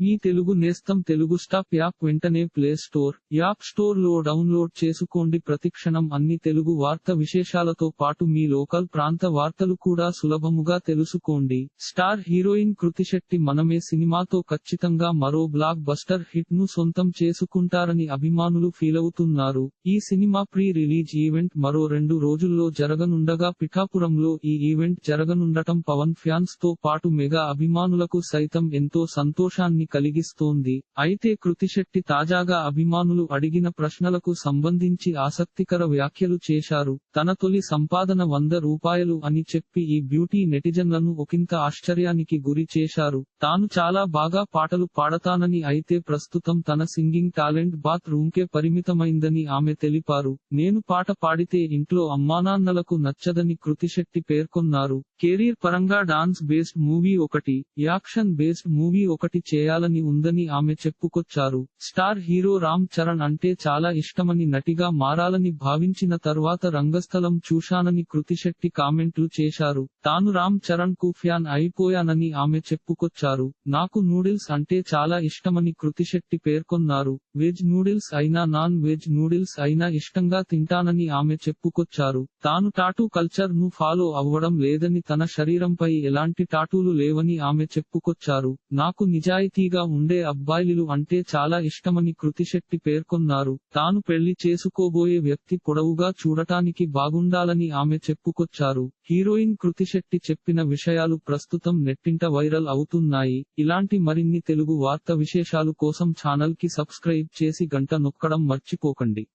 మీ తెలుగు నేస్తం Telugu stop app వెంటనే play store app స్టోర్లో డౌన్లోడ్ చేసుకోండి. ప్రతిక్షణం అన్ని తెలుగు వార్త విశేషాలతో పాటు మీ లోకల్ ప్రాంత వార్తలు కూడా సులభముగా తెలుసుకోండి. స్టార్ హీరోయిన్ కృతిశెట్టి మనమే సినిమాతో ఖచ్చితంగా మరో బ్లాక్ బస్టర్ హిట్ను సొంతం చేసుకుంటారని అభిమానులు ఫీలవుతున్నారు ఈ సినిమా ప్రీ రిలీజ్ ఈవెంట్ మరో రెండు రోజుల్లో జరగనుండగా పిఠాపురంలో ఈ ఈవెంట్ జరగనుండటం పవన్ ఫ్యాన్స్తో పాటు మెగా అభిమానులకు సైతం ఎంతో సంతోషాన్ని కలిగిస్తోంది. అయితే కృతిశెట్టి తాజాగా అభిమానులు అడిగిన ప్రశ్నలకు సంబంధించి ఆసక్తికర వ్యాఖ్యలు చేశారు. తన తొలి సంపాదన వంద రూపాయలు అని చెప్పి ఈ బ్యూటీ నెటిజన్లను ఒకంత ఆశ్చర్యానికి గురి చేశారు. తాను చాలా బాగా పాటలు పాడతానని అయితే ప్రస్తుతం తన సింగింగ్ టాలెంట్ బాత్ రూమ్కే పరిమితమైందని ఆమె తెలిపారు. నేను పాట పాడితే ఇంట్లో అమ్మానాన్నలకు నచ్చదని కృతిశెట్టి పేర్కొన్నారు. కెరీర్ పరంగా డాన్స్ బేస్డ్ మూవీ ఒకటి యాక్షన్ బేస్డ్ మూవీ ఒకటి చేయాలి. చేయాలని ఉందని ఆమె చెప్పుకొచ్చారు. స్టార్ హీరో రామ్ చరణ్ అంటే చాలా ఇష్టమని నటిగా మారాలని భావించిన తర్వాత రంగస్థలం చూశానని కృతిశెట్టి కామెంట్లు చేశారు. తాను రామ్ చరణ్కు ఫ్యాన్ అయిపోయానని ఆమె చెప్పుకొచ్చారు. నాకు నూడిల్స్ అంటే చాలా ఇష్టమని కృతిశెట్టి పేర్కొన్నారు. వెజ్ నూడిల్స్ అయినా నాన్ వెజ్ నూడిల్స్ అయినా ఇష్టంగా తింటానని ఆమె చెప్పుకొచ్చారు. తాను టాటూ కల్చర్ను ఫాలో అవ్వడం లేదని తన శరీరంపై ఎలాంటి టాటూలు లేవని ఆమె చెప్పుకొచ్చారు. నాకు నిజాయితీ నిజాయితీగా ఉండే అబ్బాయిలు అంటే చాలా ఇష్టమని కృతిశెట్టి పేర్కొన్నారు. తాను పెళ్ళి చేసుకోబోయే వ్యక్తి పొడవుగా చూడటానికి బాగుండాలని ఆమె చెప్పుకొచ్చారు. హీరోయిన్ కృతిశెట్టి చెప్పిన విషయాలు ప్రస్తుతం నెట్టింట వైరల్ అవుతున్నాయి. ఇలాంటి మరిన్ని తెలుగు వార్త విశేషాలు కోసం ఛానల్కి సబ్స్క్రైబ్ చేసి గంట నొక్కడం మర్చిపోకండి.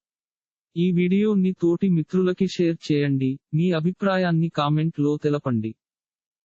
ఈ వీడియోని తోటి మిత్రులకి షేర్ చేయండి. మీ అభిప్రాయాన్ని కామెంట్లో తెలపండి.